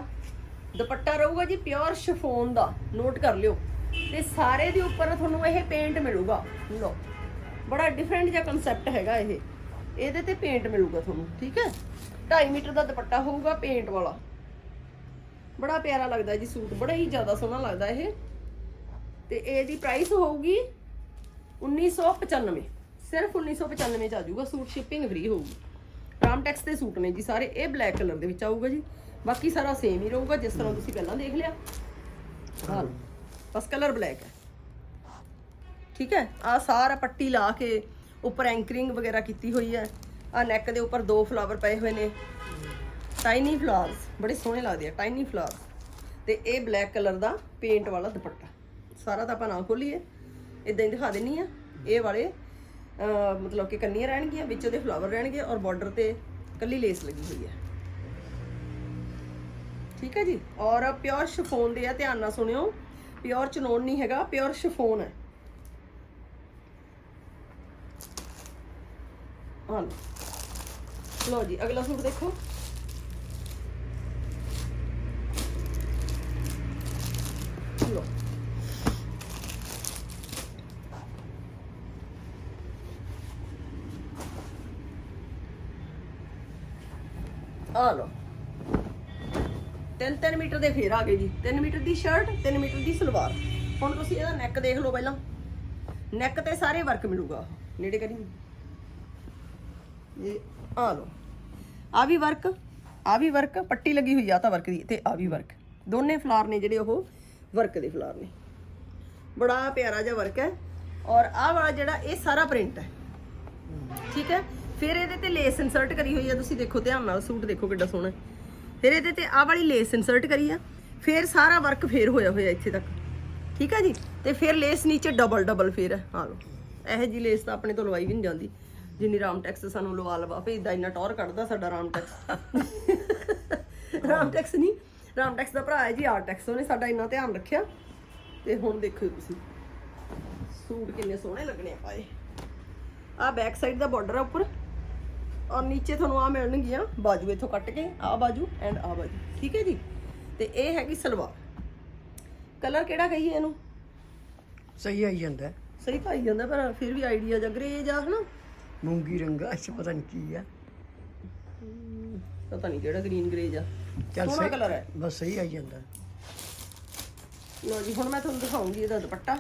ਦੁਪੱਟਾ ਰਹੂਗਾ ਜੀ ਪਿਓਰ ਸ਼ਿਫੋਨ ਦਾ ਨੋਟ ਕਰ ਲਿਓ। ਤੇ ਸਾਰੇ ਦੇ ਉੱਪਰ ਤੁਹਾਨੂੰ ਇਹ ਪੇਂਟ ਮਿਲੂਗਾ। ਲਓ, ਬੜਾ ਡਿਫਰੈਂਟ ਜਿਹਾ ਕਨਸੈਪਟ ਹੈਗਾ ਇਹ। ਇਹਦੇ ਤੇ ਪੇਂਟ ਮਿਲੂਗਾ ਤੁਹਾਨੂੰ, ਠੀਕ ਹੈ? 2.5 ਮੀਟਰ ਦਾ ਦੁਪੱਟਾ ਹੋਊਗਾ ਪੇਂਟ ਵਾਲਾ। ਬੜਾ ਪਿਆਰਾ ਲੱਗਦਾ ਜੀ ਸੂਟ, ਬੜਾ ਹੀ ਜ਼ਿਆਦਾ ਸੋਹਣਾ ਲੱਗਦਾ ਇਹ। ਤੇ ਇਹਦੀ ਪ੍ਰਾਈਸ ਹੋਊਗੀ 1995 ਸਿਰਫ 1995 ਚ ਆ ਜਾਊਗਾ ਸੂਟ ਸ਼ਿਪਿੰਗ ਫ੍ਰੀ ਹੋਊਗੀ। ਰਾਮਟੈਕਸ ਦੇ ਸੂਟ ਨੇ ਜੀ ਸਾਰੇ, ਇਹ ਬਲੈਕ ਕਲਰ ਦੇ ਵਿੱਚ ਆਊਗਾ ਜੀ। ਬਾਕੀ ਸਾਰਾ ਸੇਮ ਹੀ ਰਹੂਗਾ, ਜਿਸ ਤਰ੍ਹਾਂ ਤੁਸੀਂ ਪਹਿਲਾਂ ਦੇਖ ਲਿਆ। ਹਾਂ, ਬਸ ਕਲਰ ਬਲੈਕ ਹੈ। ਠੀਕ ਹੈ? ਆ ਸਾਰਾ ਪੱਟੀ ਲਾ ਕੇ ਉੱਪਰ ਐਂਕਰਿੰਗ ਵਗੈਰਾ ਕੀਤੀ ਹੋਈ ਹੈ। ਆ ਨੈਕ ਦੇ ਉੱਪਰ ਦੋ ਫਲਾਵਰ ਪਏ ਹੋਏ ਨੇ। ਟਾਈਨੀ ਫਲਾਵਰਸ ਬੜੇ ਸੋਹਣੇ ਲੱਗਦੇ ਆ ਟਾਈਨੀ ਫਲਾਵਰਸ ਤੇ ਇਹ ਬਲੈਕ ਕਲਰ ਦਾ ਪੇਂਟ ਵਾਲਾ ਦੁਪੱਟਾ। ਸਾਰਾ ਤਾਂ ਆਪਾਂ ਨਾ ਖੋਲੀਏ। ਇਦਾਂ ਹੀ ਦਿਖਾ ਦਿੰਨੀ ਆ। ਇਹ ਵਾਲੇ ਮਤਲਬ ਕਿ ਕੰਨੀਆਂ ਰਹਿਣਗੀਆਂ, ਵਿੱਚ ਉਹਦੇ ਫਲਾਵਰ ਰਹਿਣਗੇ ਔਰ ਬਾਰਡਰ ਤੇ ਕੱਲੀ ਲੇਸ ਲੱਗੀ ਹੋਈ ਹੈ। ਠੀਕ ਹੈ ਜੀ? ਔਰ ਪਿਓਰ ਸ਼ਿਫੋਨ ਦੇ ਆ, ਧਿਆਨ ਨਾਲ ਸੁਣਿਓ। ਪਿਓਰ ਚਨੋਨ ਨਹੀਂ ਹੈਗਾ ਪਿਓਰ ਸ਼ਿਫੋਨ ਹੈ। ਹਾਂ ਲਓ ਜੀ, ਅਗਲਾ ਸੂਟ ਦੇਖੋ ਲਓ ਆ ਲਓ 3-3 ਮੀਟਰ ਦੇ ਫੇਰ ਆ ਗਏ ਜੀ। 3 ਮੀਟਰ ਦੀ ਸ਼ਰਟ 3 ਮੀਟਰ ਦੀ ਸਲਵਾਰ। ਹੁਣ ਤੁਸੀਂ ਇਹਦਾ ਨੈਕ ਦੇਖ ਲਓ ਪਹਿਲਾਂ। ਨੈਕ ਤੇ ਸਾਰੇ ਵਰਕ ਮਿਲੂਗਾ ਨੇੜੇ ਕਰੀ ਇਹ ਆ ਲਓ। ਆ ਵੀ ਵਰਕ ਆ ਵੀ ਵਰਕ ਪੱਟੀ ਲੱਗੀ ਹੋਈ ਆ ਤਾਂ ਵਰਕ ਦੀ, ਤੇ ਆ ਵੀ ਵਰਕ ਦੋਨੇ ਫਲਾਰ ਨੇ ਜਿਹੜੇ ਉਹ ਵਰਕ ਦੇ ਫਲਾਰ ਨੇ। ਬੜਾ ਪਿਆਰਾ ਜਿਹਾ ਵਰਕ ਹੈ। ਔਰ ਆਹ ਵਾਲਾ ਜਿਹੜਾ, ਇਹ ਸਾਰਾ ਪ੍ਰਿੰਟ ਹੈ। ਠੀਕ ਹੈ? ਫਿਰ ਇਹਦੇ ਤੇ ਲੇਸ ਇਨਸਰਟ ਕਰੀ ਹੋਈ ਹੈ। ਤੁਸੀਂ ਦੇਖੋ, ਧਿਆਨ ਨਾਲ ਸੂਟ ਦੇਖੋ ਕਿੱਡਾ ਸੋਹਣਾ ਹੈ। ਫਿਰ ਇਹਦੇ ਤੇ ਆਹ ਵਾਲੀ ਲੇਸ ਇਨਸਰਟ ਕਰੀ ਆ, ਫਿਰ ਸਾਰਾ ਵਰਕ ਫੇਰ ਹੋਇਆ ਹੋਇਆ ਇੱਥੇ ਤੱਕ। ਠੀਕ ਹੈ ਜੀ? ਤੇ ਫਿਰ ਲੇਸ ਨੀਚੇ ਡਬਲ ਡਬਲ ਫੇਰ ਹੈ ਆ ਲਓ, ਇਹ ਜੀ ਲੇਸ ਤਾਂ ਆਪਣੇ ਤੋਂ ਲਵਾਈ ਵੀ ਨਹੀਂ ਜਾਂਦੀ। ਜਿੰਨੀ ਰਾਮ ਟੈਕਸ ਸਾਨੂੰ ਲਵਾ ਲਵਾ ਭੇਜਦਾ ਇੰਨਾ ਟੌਰ ਕੱਢਦਾ ਸਾਡਾ ਰਾਮ ਟੈਕਸ ਰਾਮ ਟੈਕਸ ਨਹੀਂ ਰਾਮ ਟੈਕਸ ਦਾ ਭਰਾ ਹੈ ਜੀ ਆਰ ਟੈਕਸ ਉਹਨੇ ਸਾਡਾ ਇੰਨਾ ਧਿਆਨ ਰੱਖਿਆ। ਤੇ ਹੁਣ ਦੇਖੋ ਤੁਸੀਂ, ਸੂਟ ਕਿੰਨੇ ਸੋਹਣੇ ਲੱਗਣੇ ਆ ਪਾਏ ਆ ਬੈਕ ਸਾਈਡ ਦਾ ਬਾਰਡਰ ਆ ਉੱਪਰ। ਔਰ ਨੀਚੇ ਤੁਹਾਨੂੰ ਆ ਮਿਲਣਗੀਆਂ ਬਾਜੂ ਇੱਥੋਂ ਕੱਟ ਕੇ ਆ ਬਾਜੂ ਐਂਡ ਆ ਬਾਜੂ ਠੀਕ ਹੈ ਜੀ? ਤੇ ਇਹ ਹੈਗੀ ਸਲਵਾਰ। ਕਲਰ ਕਿਹੜਾ ਕਹੀਏ ਇਹਨੂੰ?
ਸਹੀ ਆਈ ਜਾਂਦਾ
ਸਹੀ ਪਾਈ ਜਾਂਦਾ ਪਰ ਫਿਰ ਵੀ ਆਈਡੀਆ ਜਾਂ ਗ੍ਰੇ ਜਾਂ ਹਨਾ?
ਮੂੰਗੀ ਰੰਗਾ ਅੱਛਾ ਪਤਾ ਨਹੀਂ ਕੀ ਆ।
ਪਤਾ ਨਹੀਂ ਕਿਹੜਾ ਗ੍ਰੀਨ ਗ੍ਰੇ ਜਾਂ
ਚੱਲ
ਸੋਹਣਾ
ਸਹੀ
ਕਲਰ ਹੈ।
ਬਸ ਸਹੀ ਆਈ ਜਾਂਦਾ।
ਲੋ ਜੀ ਹੁਣ ਮੈਂ ਤੁਹਾਨੂੰ ਦਿਖਾਉਂਗੀ ਇਹਦਾ ਦੁਪੱਟਾ।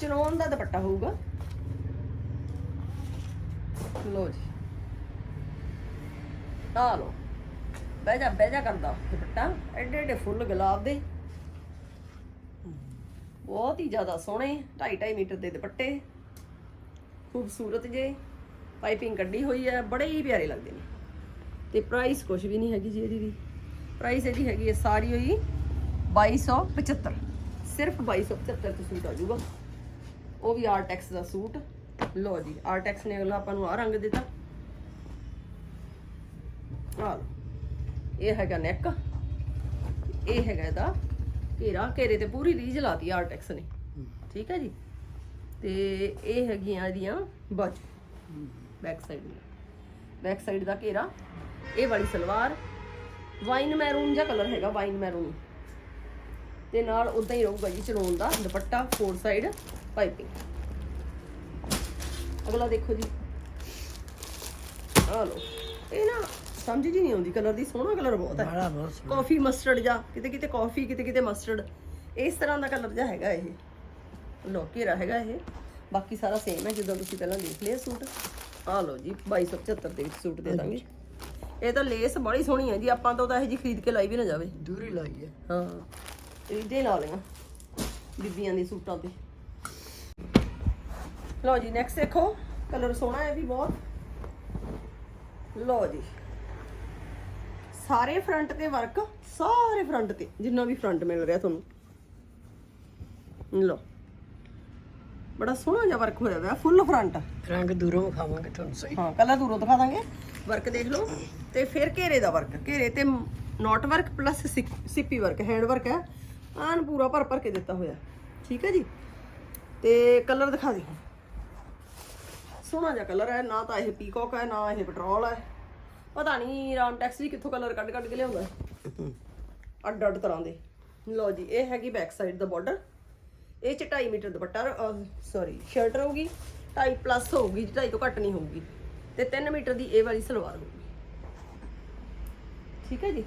ਚਨੋਨ ਦਾ ਦੁਪੱਟਾ ਹੋਊਗਾ। ਲੋ ਜੀ। ਆ ਲੋ ਬਹਿ ਜਾ ਬਹਿ ਜਾ ਕਰਦਾ ਦੁਪੱਟਾ। ਐਡੇ ਐਡੇ ਫੁੱਲ ਗੁਲਾਬ ਦੇ। ਬਹੁਤ ਹੀ ਜ਼ਿਆਦਾ ਸੋਹਣੇ 2.5 ਮੀਟਰ ਦੇ ਦੁਪੱਟੇ। ਖੂਬਸੂਰਤ ਜੇ। ਪਾਈਪਿੰਗ ਕੱਢੀ ਹੋਈ ਹੈ, ਬੜੇ ਹੀ ਪਿਆਰੇ ਲੱਗਦੇ ਨੇ। ਤੇ ਪ੍ਰਾਈਸ ਕੁਝ ਵੀ ਨਹੀਂ ਹੈਗੀ ਜੀ ਇਹਦੀ ਵੀ। ਪ੍ਰਾਈਸ ਇਹਦੀ ਹੈਗੀ ਹੈ ਸਾਰੀ ਹੋਈ 2275 ਸਿਰਫ 2275 ਤੇ ਸੂਟ ਆ ਜਾਊਗਾ। ਉਹ ਵੀ ਆਰਟੈਕਸ ਦਾ ਸੂਟ। ਲੋ ਜੀ ਆਰਟੈਕਸ ਨੇ ਅਗਲਾ ਆਪਾਂ ਨੂੰ ਆ ਰੰਗ ਦਿੱਤਾ। ਆ ਇਹ ਹੈਗਾ ਨੈਕ ਇਹ ਹੈਗਾ ਇਹਦਾ ਘੇਰਾ। ਘੇਰੇ ਤੇ ਪੂਰੀ ਰੀਜ ਲਾਤੀ ਆਰਟੈਕਸ ਨੇ, ਠੀਕ ਹੈ ਜੀ? ਤੇ ਇਹ ਹੈਗੀਆਂ ਇਹਦੀਆਂ ਬਾਜੂ ਬੈਕ ਸਾਈਡ ਬੈਕ ਸਾਈਡ ਦਾ ਘੇਰਾ, ਇਹ ਵਾਲੀ ਸਲਵਾਰ ਵਾਈਨ ਮੈਰੂਨ ਜਿਹਾ ਕਲਰ ਹੈਗਾ ਵਾਈਨ ਮੈਰੂਨ ਤੇ ਨਾਲ ਉਦਾਂ ਹੀ ਰਹੂਗਾ ਜੀ ਚਲੋਨ ਦਾ ਦੁਪੱਟਾ ਫੋਰ ਸਾਈਡ ਪਾਈਪਿੰਗ। ਅਗਲਾ ਦੇਖੋ ਜੀ। ਆ ਲੋ ਇਹ ਨਾ ਸਮਝ ਜੀ ਨਹੀਂ ਆਉਂਦੀ ਕਲਰ ਦੀ ਸੋਹਣਾ ਕਲਰ ਬਹੁਤ ਹੈ।
ਬੜਾ ਬਹੁਤ ਸੋਹਣਾ।
ਕਾਫੀ ਮਸਟਰਡ ਜਾਂ ਕਿਤੇ ਕਿਤੇ ਕਾਫੀ ਕਿਤੇ ਕਿਤੇ ਮਸਟਰਡ। ਇਸ ਤਰ੍ਹਾਂ ਦਾ ਕਲਰ ਜਿਹਾ ਹੈਗਾ ਇਹ। ਲੋ ਘੇਰਾ ਹੈਗਾ ਇਹ। ਬਾਕੀ ਸਾਰਾ ਸੇਮ ਹੈ ਜਿੱਦਾਂ ਤੁਸੀਂ ਪਹਿਲਾਂ ਦੇਖ ਲਿਆ ਸੂਟ। ਆ ਲਓ ਜੀ 2275 ਦੇ ਵਿੱਚ ਸੂਟ ਦੇ ਦਾਂਗੇ। ਇਹ ਤਾਂ ਲੇਸ ਬੜੀ ਸੋਹਣੀ ਹੈ ਜੀ ਆਪਾਂ ਤੋਂ ਤਾਂ ਇਹ ਜੀ ਖਰੀਦ ਕੇ ਲਾਈ ਵੀ ਨਾ ਜਾਵੇ।
ਦੂਰੀ ਲਾਈ ਹੈ।
ਹਾਂ। ਇਹਦੇ ਲਾ ਲਈਆਂ ਬੀਬੀਆਂ ਦੇ ਸੂਟਾਂ ਤੇ। ਲਓ ਜੀ ਨੈਕਸਟ ਦੇਖੋ ਕਲਰ ਸੋਹਣਾ ਹੈ ਵੀ ਬਹੁਤ। ਲਓ ਜੀ ਸਾਰੇ ਫਰੰਟ ਤੇ ਵਰਕ ਸਾਰੇ ਫਰੰਟ ਤੇ ਜਿੰਨਾ ਵੀ ਫਰੰਟ ਮਿਲ ਰਿਹਾ ਤੁਹਾਨੂੰ। ਲਓ ਬੜਾ ਸੋਹਣਾ ਜਿਹਾ ਵਰਕ ਹੋਇਆ ਹੋਇਆ ਫੁੱਲ ਫਰੰਟ
ਰੰਗ ਦੂਰੋਂ ਵਿਖਾਵਾਂਗੇ ਤੁਹਾਨੂੰ ਸਹੀ।
ਹਾਂ ਕੱਲਾ ਦੂਰੋਂ ਦਿਖਾ ਦਾਂਗੇ। ਵਰਕ ਦੇਖ ਲਓ। ਤੇ ਫਿਰ ਘੇਰੇ ਦਾ ਵਰਕ ਘੇਰੇ ਤੇ ਨੋਟ ਵਰਕ ਪਲੱਸ ਸਿੱਪੀ ਵਰਕ ਹੈਂਡ ਵਰਕ ਹੈ। ਆਨ ਪੂਰਾ ਭਰ ਭਰ ਕੇ ਦਿੱਤਾ ਹੋਇਆ। ਠੀਕ ਹੈ ਜੀ? ਤੇ ਕਲਰ ਦਿਖਾ ਦੇ ਸੋਹਣਾ ਜਿਹਾ ਕਲਰ ਹੈ, ਨਾ ਤਾਂ ਇਹ ਪੀਕੋਕ ਹੈ, ਨਾ ਇਹ ਪੈਟਰੋਲ ਹੈ। ਪਤਾ ਨਹੀਂ ਰਾਮਟੈਕਸ ਵੀ ਕਿੱਥੋਂ ਕਲਰ ਕੱਢ ਕੱਢ ਕੇ ਲਿਆਉਂਦਾ ਅੱਡ ਅੱਡ ਤਰ੍ਹਾਂ ਦੇ। ਲਓ ਜੀ, ਇਹ ਹੈਗੀ ਬੈਕ ਸਾਈਡ ਦਾ ਬਾਰਡਰ ਇਹ ਚ 2.5 ਮੀਟਰ ਦੁਪੱਟਾ ਸੌਰੀ ਸ਼ਰਟ ਰਹੂਗੀ। 2.5 ਪਲੱਸ ਹੋਊਗੀ 2.5 ਤੋਂ ਘੱਟ ਨਹੀਂ ਹੋਊਗੀ। ਤੇ 3 ਮੀਟਰ ਦੀ ਇਹ ਵਾਲੀ ਸਲਵਾਰ ਹੋਊਗੀ। ਠੀਕ ਹੈ ਜੀ?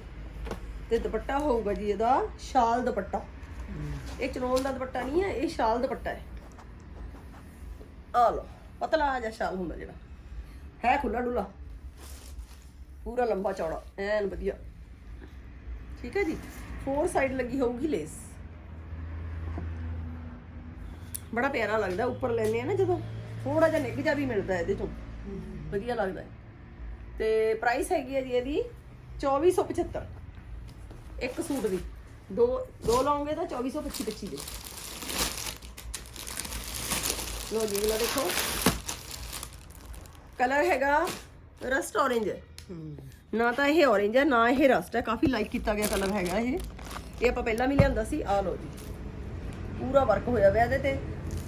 ਤੇ ਦੁਪੱਟਾ ਹੋਊਗਾ ਜੀ ਇਹਦਾ ਸ਼ਾਲ ਦੁਪੱਟਾ। ਇਹ ਚਨੋਨ ਦਾ ਦੁਪੱਟਾ ਨਹੀਂ ਹੈ, ਇਹ ਸ਼ਾਲ ਦੁਪੱਟਾ ਹੈ। ਆ ਲਓ। ਪਤਲਾ ਜਿਹਾ ਸ਼ਾਲ ਹੁੰਦਾ ਜਿਹੜਾ। ਹੈ ਖੁੱਲਾ ਡੁੱਲਾ ਪੂਰਾ ਲੰਬਾ ਚੌੜਾ। ਐਨ ਵਧੀਆ। ਠੀਕ ਹੈ ਜੀ? ਫੋਰ ਸਾਈਡ ਲੱਗੀ ਹੋਊਗੀ ਲੇਸ ਬੜਾ ਪਿਆਰਾ ਲੱਗਦਾ, ਉੱਪਰ ਲੈਨੇ ਆ ਨਾ ਜਦੋਂ। ਥੋੜਾ ਜਿਹਾ ਨਿੱਘ ਜਿਹਾ ਵੀ ਮਿਲਦਾ ਇਹਦੇ ਚੋਂ। ਵਧੀਆ ਲੱਗਦਾ। ਹੈ ਤੇ ਪ੍ਰਾਈਸ ਹੈਗੀ ਹੈ ਜੀ ਇਹਦੀ 2475 ਇੱਕ ਸੂਟ ਦੀ। ਦੋ ਦੋ ਲਾਉਂਗੇ ਤਾਂ 2425 25 ਦੇ। ਲੋ ਜੀ, ਅਗਲਾ ਦੇਖੋ। ਕਲਰ ਹੈਗਾ ਰਸਟ orange ਨਾ ਤਾਂ ਇਹ orange ਹੈ ਨਾ ਇਹ ਰਸਟ ਹੈ। ਕਾਫੀ ਲਾਈਕ ਕੀਤਾ ਗਿਆ ਕਲਰ ਹੈਗਾ ਇਹ। ਇਹ ਆਪਾਂ ਪਹਿਲਾਂ ਵੀ ਲਿਆਂਦਾ ਸੀ ਆ ਲੋ ਜੀ। ਪੂਰਾ ਵਰਕ ਹੋਇਆ ਹੋਇਆ ਇਹਦੇ ਤੇ।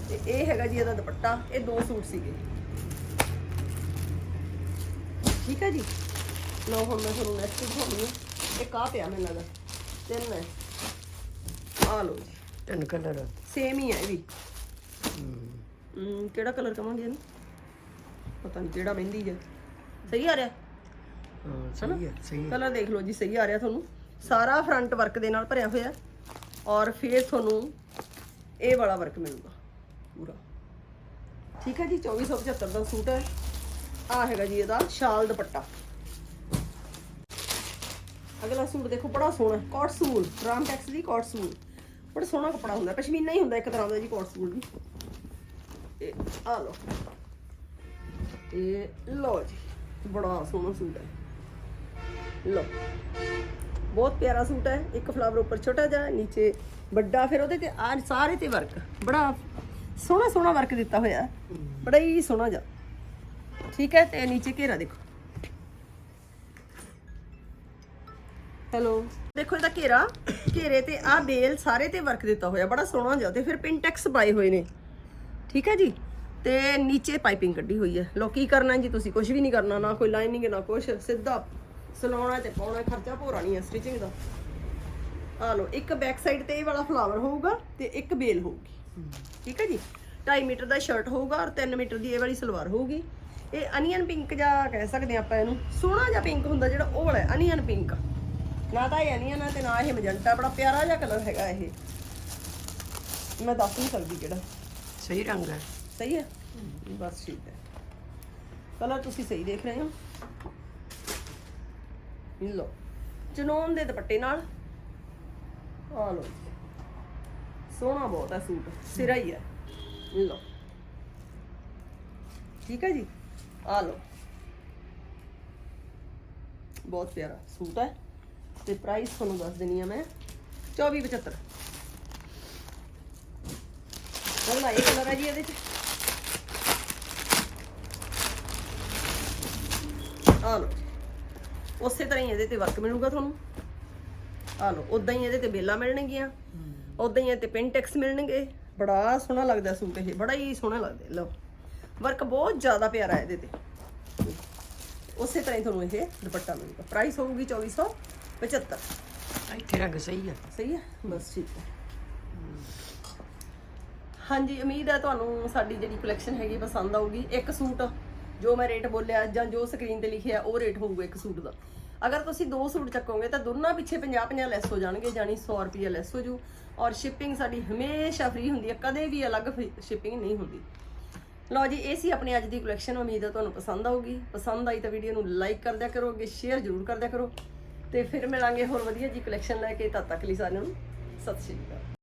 ਤੇ ਇਹ ਹੈਗਾ ਜੀ ਇਹਦਾ ਦੁਪੱਟਾ। ਇਹ ਦੋ ਸੂਟ ਸੀਗੇ। ਠੀਕ ਹੈ ਜੀ? ਲੋ ਹੁਣ ਮੈਂ ਤੁਹਾਨੂੰ ਨੈਕਸਟ ਦਿਖਾਉਂਦੀ ਹਾਂ। ਇਹ ਕਾ ਪਿਆ ਮੈਨੂੰ ਲੱਗਦਾ। ਤਿੰਨ ਹੈ। ਆ ਲੋ ਜੀ।
ਤਿੰਨ ਕਲਰ
ਸੇਮ ਹੀ ਹੈ ਇਹ ਵੀ। ਹਮ, ਕਿਹੜਾ ਕਲਰ ਕਵਾਂਗੇ ਇਹਨੂੰ? ਪਤਾ ਨਹੀਂ ਕਿਹੜਾ ਮਹਿੰਦੀ ਜਿਹਾ ਸਹੀ ਆ ਰਿਹਾ?
ਹਾਂ ਸਹੀ ਹੈ ਸਹੀ ਹੈ
ਕਲਰ ਦੇਖ ਲਓ ਜੀ ਸਹੀ ਆ ਰਿਹਾ ਤੁਹਾਨੂੰ। ਸਾਰਾ ਫਰੰਟ ਵਰਕ ਦੇ ਨਾਲ ਭਰਿਆ ਹੋਇਆ ਔਰ ਫਿਰ ਤੁਹਾਨੂੰ ਇਹ ਵਾਲਾ ਵਰਕ ਮਿਲੂਗਾ ਪੂਰਾ। ਠੀਕ ਹੈ ਜੀ 2475 ਦਾ ਸੂਟ ਹੈ। ਆ ਹੈਗਾ ਜੀ ਇਹਦਾ ਸ਼ਾਲ ਦੁਪੱਟਾ। ਅਗਲਾ ਸੂਟ ਦੇਖੋ ਬੜਾ ਸੋਹਣਾ ਕੋਟ ਸੂਲ ਰਾਮਟੈਕਸ ਦੀ ਕੋਟ ਸੂਲ। ਬੜਾ ਸੋਹਣਾ ਕੱਪੜਾ ਹੁੰਦਾ ਪਸ਼ਮੀਨਾ ਹੀ ਹੁੰਦਾ ਇੱਕ ਤਰ੍ਹਾਂ ਦਾ ਜੀ ਕੋਟ ਸੂਲ ਵੀ। ਇਹ ਆ ਲਓ। ਇਹ ਲਓ ਜੀ, ਬੜਾ ਸੋਹਣਾ ਸੂਟ ਹੈ। ਲਓ, ਬਹੁਤ ਪਿਆਰਾ ਸੂਟ ਹੈ, ਇੱਕ ਫਲਾਵਰ ਉੱਪਰ ਛੋਟਾ ਜਿਹਾ, ਨੀਚੇ ਵੱਡਾ, ਫਿਰ ਉਹਦੇ ਤੇ ਆ ਸਾਰੇ ਤੇ ਵਰਕ ਬੜਾ ਸੋਹਣਾ ਸੋਹਣਾ ਵਰਕ ਦਿੱਤਾ ਹੋਇਆ ਬੜਾ ਹੀ ਸੋਹਣਾ ਜਿਹਾ। ਠੀਕ ਹੈ, ਤੇ ਨੀਚੇ ਘੇਰਾ ਦੇਖੋ। ਹੈਲੋ, ਦੇਖੋ ਇਹਦਾ ਘੇਰਾ, ਘੇਰੇ ਤੇ ਆ ਬੇਲ ਸਾਰੇ ਤੇ ਵਰਕ ਦਿੱਤਾ ਹੋਇਆ, ਬੜਾ ਸੋਹਣਾ ਜਿਹਾ, ਤੇ ਫਿਰ ਪਿੰਟੈਕਸ ਪਾਏ ਹੋਏ ਨੇ। ਠੀਕ ਹੈ ਜੀ? ਤੇ ਨੀਚੇ ਪਾਈਪਿੰਗ ਕੱਢੀ ਹੋਈ ਹੈ ਲੋ ਕੀ ਕਰਨਾ ਜੀ? ਤੁਸੀਂ ਕੁਝ ਵੀ ਨਹੀਂ ਕਰਨਾ, ਨਾ ਕੋਈ ਲਾਈਨਿੰਗ, ਨਾ ਕੁਝ ਸਿੱਧਾ ਸਲਾਉਣਾ ਤੇ ਪਾਉਣਾ, ਖਰਚਾ ਭੋਰਾ ਨਹੀਂ ਹੈ ਸਟਿਚਿੰਗ ਦਾ। ਆ ਲੋ ਇੱਕ ਬੈਕ ਸਾਈਡ ਤੇ ਇਹ ਵਾਲਾ ਫਲਾਵਰ ਹੋਊਗਾ ਤੇ ਇੱਕ ਬੇਲ ਹੋਊਗੀ। ਠੀਕ ਹੈ ਜੀ? 2.5 ਮੀਟਰ ਦਾ ਸ਼ਰਟ ਹੋਊਗਾ ਔਰ 3 ਮੀਟਰ ਦੀ ਇਹ ਵਾਲੀ ਸਲਵਾਰ ਹੋਊਗੀ। ਇਹ ਅਨੀਅਨ ਪਿੰਕ ਜਾਂ ਕਹਿ ਸਕਦੇ ਆਪਾਂ ਇਹਨੂੰ। ਸੋਹਣਾ ਜਿਹਾ ਪਿੰਕ ਹੁੰਦਾ ਜਿਹੜਾ ਉਹ ਵਾਲਾ ਅਨੀਅਨ ਪਿੰਕ ਨਾ ਤਾਂ ਇਹ ਅਨੀਅਨ ਹੈ ਤੇ ਨਾ ਇਹ ਮਜੰਟਾ ਬੜਾ ਪਿਆਰਾ ਜਿਹਾ ਕਲਰ ਹੈਗਾ ਇਹ। ਮੈਂ ਦੱਸ ਨਹੀਂ ਸਕਦੀ ਕਿਹੜਾ।
ਸਹੀ ਰੰਗ ਹੈ।
ਸਹੀ ਹੈ ਬਸ ਠੀਕ ਹੈ ਕਲਰ ਤੁਸੀਂ ਸਹੀ ਦੇਖ ਰਹੇ ਹੋ ਇਹ ਲਓ ਚਨੋਨ ਦੇ ਦੁਪੱਟੇ ਨਾਲ ਆ ਲਓ ਜੀ। ਸੋਹਣਾ ਬਹੁਤ ਹੈ ਸੂਟ ਸਿਰਾ ਹੀ ਹੈ ਇਹ ਲਓ ਠੀਕ ਹੈ ਜੀ ਆ ਲਓ ਬਹੁਤ ਪਿਆਰਾ ਸੂਟ ਹੈ ਤੇ ਪ੍ਰਾਈਸ ਤੁਹਾਨੂੰ ਦੱਸ ਦਿੰਨੀ ਆ ਮੈਂ 2475 ਪਹਿਲਾ ਇਹ ਕਲਰ ਹੈ ਜੀ ਇਹਦੇ ਚ ਆ ਲਓ। ਉਸੇ ਤਰ੍ਹਾਂ ਹੀ ਇਹਦੇ ਤੇ ਵਰਕ ਮਿਲੂਗਾ ਤੁਹਾਨੂੰ। ਆ ਲਓ ਉਦਾਂ ਹੀ ਇਹਦੇ ਤੇ ਬੇਲਾ ਮਿਲਣਗੀਆਂ। ਉਦਾਂ ਹੀ ਇਹ ਤੇ ਪਿੰਟੈਕਸ ਮਿਲਣਗੇ। ਬੜਾ ਸੋਹਣਾ ਲੱਗਦਾ ਸੂਟ ਇਹ ਬੜਾ ਹੀ ਸੋਹਣਾ ਲੱਗਦਾ। ਲਓ ਵਰਕ ਬਹੁਤ ਜ਼ਿਆਦਾ ਪਿਆਰਾ ਹੈ ਇਹਦੇ ਤੇ। ਉਸੇ ਤਰ੍ਹਾਂ ਹੀ ਤੁਹਾਨੂੰ ਇਹ ਦੁਪੱਟਾ ਮਿਲੂਗਾ। ਪ੍ਰਾਈਸ ਹੋਊਗੀ 2475
ਇੱਥੇ ਰੰਗ ਸਹੀ ਹੈ
ਸਹੀ ਹੈ ਬਸ ਠੀਕ ਹੈ ਹਾਂਜੀ ਉਮੀਦ ਹੈ ਤੁਹਾਨੂੰ ਸਾਡੀ ਜਿਹੜੀ ਕਲੈਕਸ਼ਨ ਹੈਗੀ ਪਸੰਦ ਆਊਗੀ। ਇੱਕ ਸੂਟ ਜੋ ਮੈਂ ਰੇਟ ਬੋਲਿਆ ਜਾਂ ਜੋ ਸਕਰੀਨ ਤੇ ਲਿਖਿਆ, ਉਹ ਰੇਟ ਹੋਊਗਾ ਇੱਕ ਸੂਟ ਦਾ। ਅਗਰ ਤੁਸੀਂ ਦੋ ਸੂਟ ਚੱਕੋਗੇ ਤਾਂ ਦੋਨਾਂ ਪਿੱਛੇ 50 50 ਲੈਸ ਹੋ ਜਾਣਗੇ ਜਾਨੀ 100 ਰੁਪਏ ਲੈਸ ਹੋ ਜੂ ਔਰ ਸ਼ਿਪਿੰਗ ਸਾਡੀ ਹਮੇਸ਼ਾ ਫ੍ਰੀ ਹੁੰਦੀ ਹੈ, ਕਦੇ ਵੀ ਅਲੱਗ ਸ਼ਿਪਿੰਗ ਨਹੀਂ ਹੁੰਦੀ। ਲਓ ਜੀ, ਇਹ ਸੀ ਆਪਣੀ ਅੱਜ ਦੀ ਕਲੈਕਸ਼ਨ ਉਮੀਦ ਹੈ ਤੁਹਾਨੂੰ ਪਸੰਦ ਆਊਗੀ। ਪਸੰਦ ਆਈ ਤਾਂ ਵੀਡੀਓ ਨੂੰ ਲਾਈਕ ਕਰ ਦਿਆ ਕਰੋ, ਅੱਗੇ ਸ਼ੇਅਰ ਜ਼ਰੂਰ ਕਰ ਦਿਆ ਕਰੋ। ਤੇ ਫਿਰ ਮਿਲਾਂਗੇ ਹੋਰ ਵਧੀਆ ਜੀ ਕਲੈਕਸ਼ਨ ਲੈ ਕੇ, ਤਦ ਤੱਕ ਲਈ ਸਾਰਿਆਂ ਨੂੰ, ਸਤਿ ਸ਼੍ਰੀ ਅਕਾਲ।